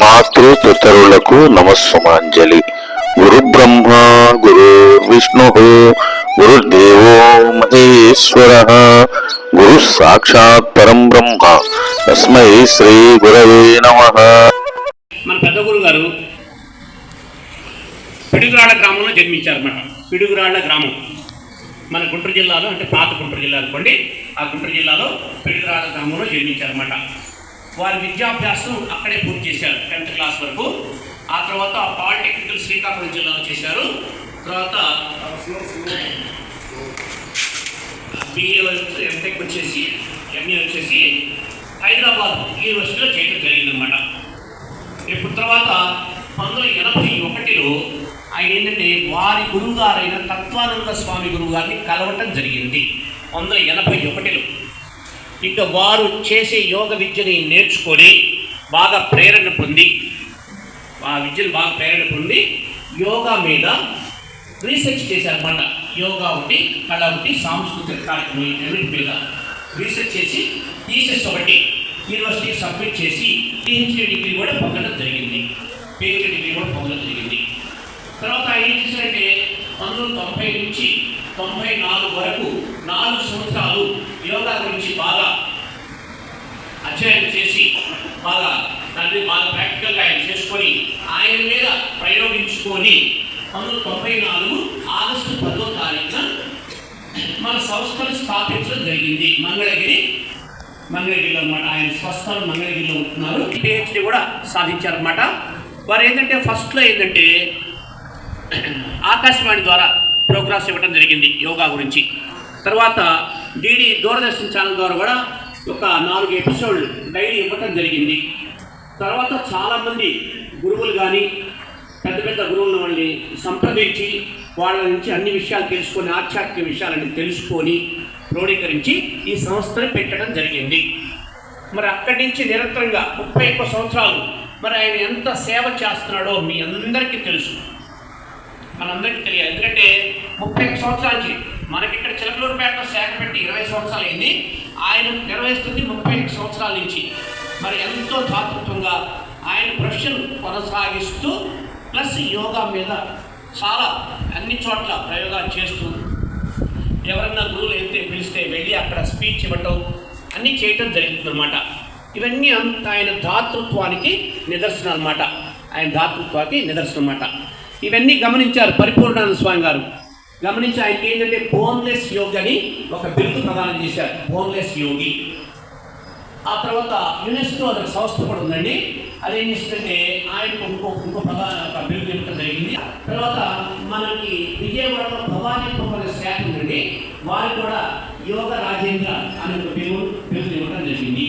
మాతృ పితరులకు నమస్సుమాంజలి. గురు బ్రహ్మ గురు విష్ణు గురుదేవో మహేశ్వర. గురు సాక్షాత్ పరం బ్రహ్మ. తస్మై శ్రీ గురవే నమ. మన పెద్ద గురువు గారు పిడుగురాళ్ళ గ్రామంలో జన్మించారన్నమాట. పిడుగురాళ్ళ గ్రామం. మన గుంటూరు జిల్లాలో అంటే పాత గుంటూరు జిల్లా అనుకోండి ఆ గుంటూరు జిల్లాలో పిడుగురాళ్ళ గ్రామంలో జన్మించారన్నమాట. వారి విద్యాభ్యాసం అక్కడే పూర్తి చేశారు టెన్త్ క్లాస్ వరకు. ఆ తర్వాత పాలిటెక్నికల్ శ్రీకాకుళం జిల్లాలో చేశారు. తర్వాత బిఏ ఎంటెక్ వచ్చేసి ఎంఏ వచ్చేసి హైదరాబాద్ యూనివర్సిటీలో చేయడం జరిగిందనమాట ఇప్పుడు తర్వాత పంతొమ్మిది వందల ఎనభై ఒకటిలో ఆయన ఏంటంటే వారి గురువు గారైన తత్వానంద స్వామి గురువు గారిని కలవటం జరిగింది. వందల ఎనభై ఒకటిలో. ఇక వారు చేసే యోగ విద్యని నేర్చుకొని బాగా ప్రేరణ పొంది ఆ విద్యను బాగా ప్రేరణ పొంది యోగా మీద రీసెర్చ్ చేశారన్నమాట. యోగా ఒకటి కళ ఒకటి సాంస్కృతిక కార్యక్రమం రెండింటి మీద రీసెర్చ్ చేసి థీసెస్ ఒకటి యూనివర్సిటీకి సబ్మిట్ చేసి పిహెచ్డీ డిగ్రీ కూడా పొందడం జరిగింది. పిహెచ్డీ డిగ్రీ కూడా పొందడం జరిగింది. తర్వాత ఏం చేశారంటే పంతొమ్మిది తొంభై నుంచి తొంభై నాలుగు వరకు నాలుగు సంవత్సరాలు యోగా గురించి బాగా అధ్యయనం చేసి బాగా దాన్ని బాగా ప్రాక్టికల్గా ఆయన చేసుకొని ఆయన మీద ప్రయోగించుకొని పంతొమ్మిది తొంభై నాలుగు ఆగస్టు పదో తారీఖున మన సంస్థను స్థాపించడం జరిగింది. మంగళగిరి మంగళగిరిలో అనమాట ఆయన స్వస్థలం మంగళగిరిలో ఉంటున్నారు. పిహెచ్డి కూడా సాధించారనమాట వారు ఏంటంటే ఫస్ట్లో ఏంటంటే ఆకాశవాణి ద్వారా ప్రోగ్రామ్స్ ఇవ్వడం జరిగింది యోగా గురించి. తర్వాత డిడి దూరదర్శన్ ఛానల్ ద్వారా కూడా ఒక నాలుగు ఎపిసోడ్లు డైలీ ఇవ్వటం జరిగింది. తర్వాత చాలామంది గురువులు కానీ పెద్ద పెద్ద గురువుల వాళ్ళని సంప్రదించి వాళ్ళ నుంచి అన్ని విషయాలు తెలుసుకొని ఆధ్యాత్మిక విషయాలని తెలుసుకొని క్రోడీకరించి ఈ సంస్థను పెట్టడం జరిగింది. మరి అక్కడి నుంచి నిరంతరంగా ముప్పై ఒక్క సంవత్సరాలు మరి ఆయన ఎంత సేవ చేస్తున్నాడో మీ అందరికీ తెలుసు. మనందరికీ తెలియాలి. ఎందుకంటే ముప్పై ఒక్క సంవత్సరాల నుంచి మనకి ఇక్కడ చిలకలూరుపేటలో శాఖ పెట్టి ఇరవై సంవత్సరాలు అయింది ఆయన నిర్వహిస్తుంది ముప్పై సంవత్సరాల నుంచి. మరి ఎంతో దాతృత్వంగా ఆయన ప్రొఫెషన్ కొనసాగిస్తూ ప్లస్ యోగా మీద చాలా అన్ని చోట్ల ప్రయోగాలు చేస్తూ ఎవరన్నా గురువులు అయితే పిలిస్తే వెళ్ళి అక్కడ స్పీచ్ ఇవ్వటం అన్నీ చేయటం జరుగుతుందన్నమాట ఇవన్నీ అంత ఆయన దాతృత్వానికి నిదర్శనం అనమాట ఆయన దాతృత్వానికి నిదర్శనం అన్నమాట. ఇవన్నీ గమనించారు పరిపూర్ణానంద స్వామి గారు. గమనించి ఆయనకి ఏంటంటే బోన్లెస్ యోగి అని ఒక బిరుదు ప్రదానం చేశారు. బోన్లెస్ యోగి. ఆ తర్వాత యునెస్కో అనే సంస్థ కూడా ఉందండి. అదేం చేస్తుందంటే ఆయనకు ఇంకో ఇంకో ప్రధాన ఒక బిరుదు ఇవ్వడం జరిగింది. తర్వాత మనకి విజయవాడలో భవానీ కుమార్ శాఖ ఉందండి. వారు కూడా యోగ రాజేంద్ర అనే ఒక బిరుదు బిరుదు ఇవ్వడం జరిగింది.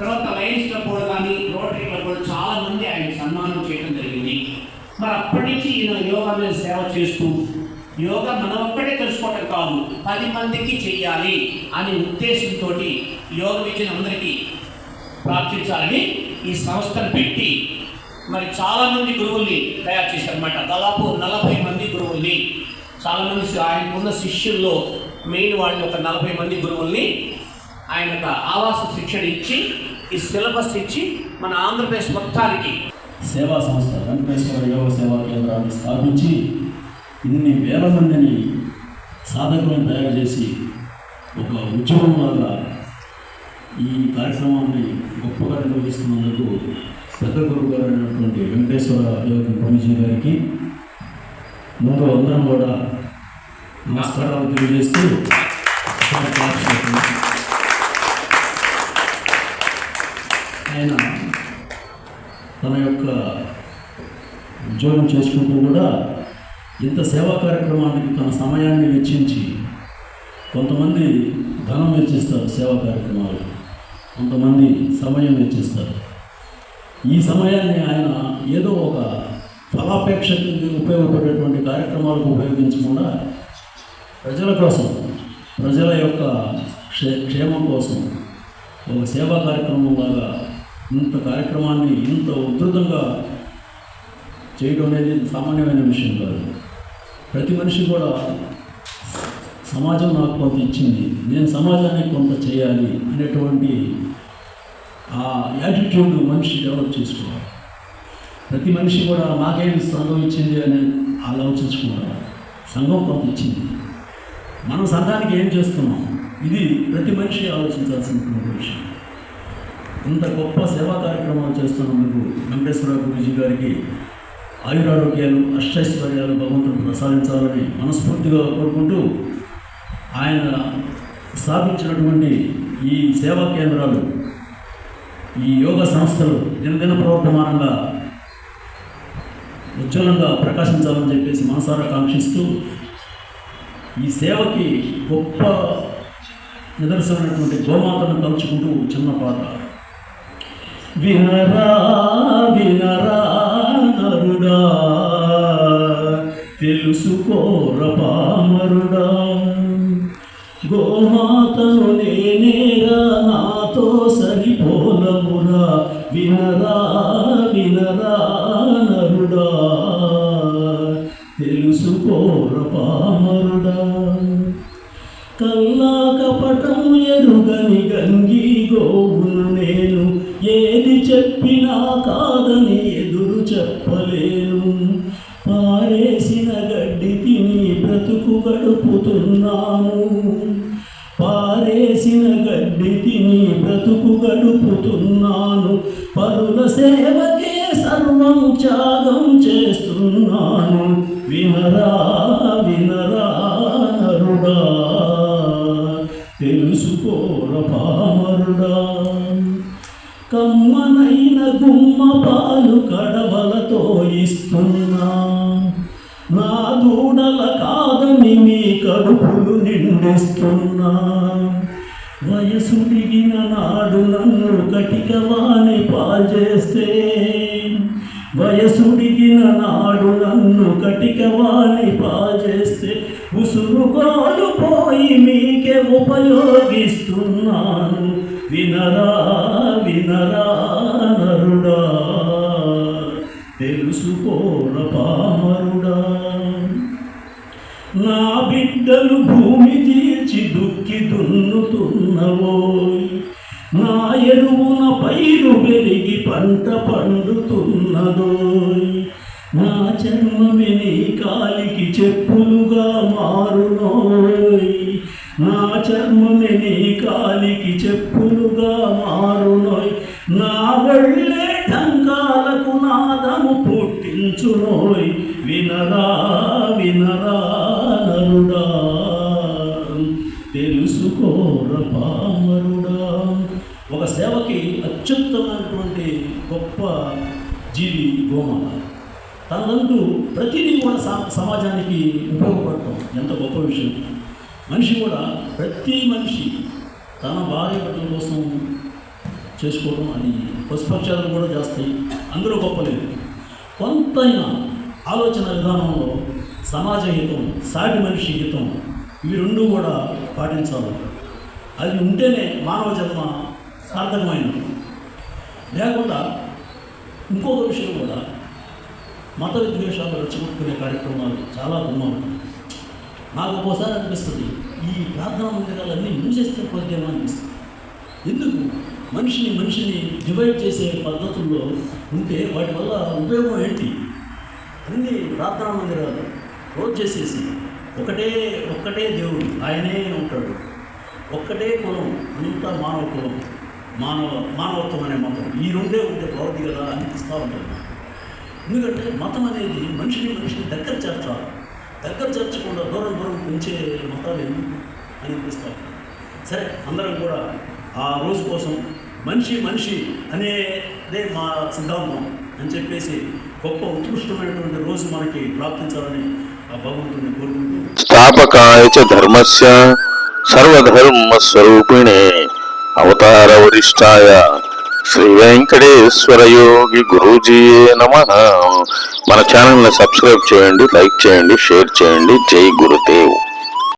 తర్వాత లయన్స్ క్లబ్ కూడా కానీ రోటరీ క్లబ్ కూడా చాలా మంది ఆయన సన్మానం చేయడం జరిగింది. మరి అప్పటి నుంచి ఈయన యోగా మీద సేవ చేస్తూ యోగా మనం ఒక్కడే తెలుసుకోవటం కాదు పది మందికి చెయ్యాలి అనే ఉద్దేశంతో యోగ విద్యను అందరికీ ప్రార్థించాలని ఈ సంస్థను పెట్టి మరి చాలామంది గురువుల్ని తయారు చేశారనమాట దాదాపు నలభై మంది గురువుల్ని చాలామంది ఆయనకున్న శిష్యుల్లో మెయిన్ వాళ్ళని ఒక నలభై మంది గురువుల్ని ఆయన యొక్క ఆవాస శిక్షణ ఇచ్చి ఈ సిలబస్ ఇచ్చి మన ఆంధ్రప్రదేశ్ మొత్తానికి సేవా సంస్థ వెంకటేశ్వర యోగ సేవా కేంద్రాన్ని స్థాపించి ఇన్ని వేల మందిని సాధకులను తయారు చేసి ఒక ఉద్యమంలాగా ఈ కార్యక్రమాన్ని గొప్పగా నిర్వహిస్తున్నందుకు పెద్ద గురువు గారు అయినటువంటి వెంకటేశ్వర యోగ కమిషన్ గారికి ముందు అందరం కూడా నమస్కారాలు తెలియజేస్తూ ఆయన తన యొక్క ఉద్యోగం చేసుకుంటూ కూడా ఇంత సేవా కార్యక్రమానికి తన సమయాన్ని వెచ్చించి కొంతమంది ధనం వెచ్చిస్తారు సేవా కార్యక్రమాలు కొంతమంది సమయం వెచ్చిస్తారు. ఈ సమయాన్ని ఆయన ఏదో ఒక ఫలాపేక్షకి ఉపయోగపడేటువంటి కార్యక్రమాలకు ఉపయోగించకుండా ప్రజల కోసం ప్రజల యొక్క క్షే క్షేమం కోసం ఒక సేవా కార్యక్రమం లాగా ఇంత కార్యక్రమాన్ని ఇంత ఉధృతంగా చేయడం అనేది సామాన్యమైన విషయం కాదు. ప్రతి మనిషి కూడా సమాజం నాకు కొంత ఇచ్చింది. నేను సమాజానికి కొంత చేయాలి అనేటువంటి ఆ యాటిట్యూడ్ మనిషి డెవలప్ చేసుకోవాలి. ప్రతి మనిషి కూడా మాకేం సంఘం ఇచ్చింది అని ఆలోచించుకోవాలి. సంఘం కొంత ఇచ్చింది. మనం సంఘానికి ఏం చేస్తున్నాం? ఇది ప్రతి మనిషి ఆలోచించాల్సినటువంటి విషయం. ఇంత గొప్ప సేవా కార్యక్రమాలు చేస్తున్నందుకు వెంకటేశ్వర గురుజీ గారికి ఆయురారోగ్యాలు అష్టైశ్వర్యాలు భగవంతుడు ప్రసాదించాలని మనస్ఫూర్తిగా కోరుకుంటూ ఆయన స్థాపించినటువంటి ఈ సేవా కేంద్రాలు ఈ యోగ సంస్థలు దినదిన ప్రవర్తమానంగా ఉజ్వలంగా ప్రకాశించాలని చెప్పేసి మనసారా కాంక్షిస్తూ ఈ సేవకి గొప్ప నిదర్శనమైనటువంటి గోమాతను తలుచుకుంటూ చిన్న పాట. వినరా వినరా తెలుసుకోర పామరుడా గోమాతను నేనేరా నాతో సరిపోలమురా. వినరా వినరా నరుడా. తెలుసుకోర పామరుడా కల్లా కపటం ఎరుగని గంగి గోవును నేను. ఏది చెప్పినా కాదని ఎదురు చెప్పలేను. చేసిన గడ్డికి తిని బ్రతుకు గడుపుతున్నాను పారేసిన గడ్డి తిని బ్రతుకు గడుపుతున్నాను పరుల సేవకే సర్వం త్యాగం చేస్తున్నాను. వినరా వినరా నరుడా. తెలుసుకోర పామరుడా కమ్మనైన గుమ్మ పాలు కడవలతో ఇస్తున్నా. కడుపులు నిండిస్తున్నా. వయసు దిగిన నాడు నన్ను కటికవాణి పాల్చేస్తే వయసు దిగిన నాడు నన్ను కటికవాణి పాల్చేస్తే ఉసురుగాలు పోయి మీకే ఉపయోగిస్తున్నాను. వినరా వినరా నరుడా. తెలుసుకో ఎరువున పైరు పెరిగి పంట పండుతున్నదో. నా చర్మమే నీ కాలికి చెప్పులుగా మారునోయ్ నా చర్మమే నీ కాలికి చెప్పులుగా మారునోయ్ నా వెళ్ళే ఢంకాలకు నాదము పుట్టించునోయ్. వినరా వినరా. సేవకి అత్యుత్తమైనటువంటి గొప్ప జీవి గోమాత. తనంటూ ప్రతిదీ కూడా సమాజానికి ఉపయోగపడటం ఎంత గొప్ప విషయం. మనిషి కూడా ప్రతి మనిషి తన భార్య బిడ్డల కోసం చేసుకోవడం అది పశుపక్షాలు కూడా చేస్తాయి. అందులో గొప్పలేదు కొంతైనా ఆలోచన విధానంలో సమాజ హితం సాటి మనిషి హితం ఇవి రెండు కూడా పాటించాలి. అది ఉంటేనే మానవ జన్మ సార్థకమైనది లేకుండా ఇంకొక విషయం కూడా మత విద్వేషాలు రెచ్చగొట్టుకునే కార్యక్రమాలు చాలా దుమ్మాలు నాకు ఒక్కోసారి అనిపిస్తుంది ఈ ప్రార్థనా మందిరాలన్నీ మూసేస్తే పోతేమో అనిపిస్తుంది. ఎందుకు? మనిషిని మనిషిని డివైడ్ చేసే పద్ధతుల్లో ఉంటే వాటి వల్ల ఉపయోగం ఏంటి? అన్ని ప్రార్థనా మందిరాలు క్లోజ్ చేసేసి ఒకటే ఒక్కటే దేవుడు ఆయనే ఉంటాడు. ఒక్కటే కులం అంతా మానవ కులం. మానవ మానవత్వం అనే మతం ఈ రెండే ఉంటే బాగుంది కదా అనిపిస్తూ ఉంటారు ఎందుకంటే మతం అనేది మనిషిని మనిషిని దగ్గర చేర్చాలి. దగ్గర చేర్చకుండా దూరం దూరం పెంచే మతాలు ఎందుకు అని సరే అందరం కూడా ఆ రోజు కోసం మనిషి మనిషి అనేదే మా సిద్ధాంతం అని చెప్పేసి గొప్ప ఉత్కృష్టమైనటువంటి రోజు మనకి ప్రాప్తించాలని ఆ భగవంతుని కోరుకుంటూ స్థాపకాయ ధర్మస్య సర్వధర్మ స్వరూపిణే అవతార వరిష్టాయ శ్రీ వెంకటేశ్వర యోగి గురూజీయే నమ మన ఛానల్ని సబ్స్క్రైబ్ చేయండి లైక్ చేయండి షేర్ చేయండి. జై గురుదేవ్.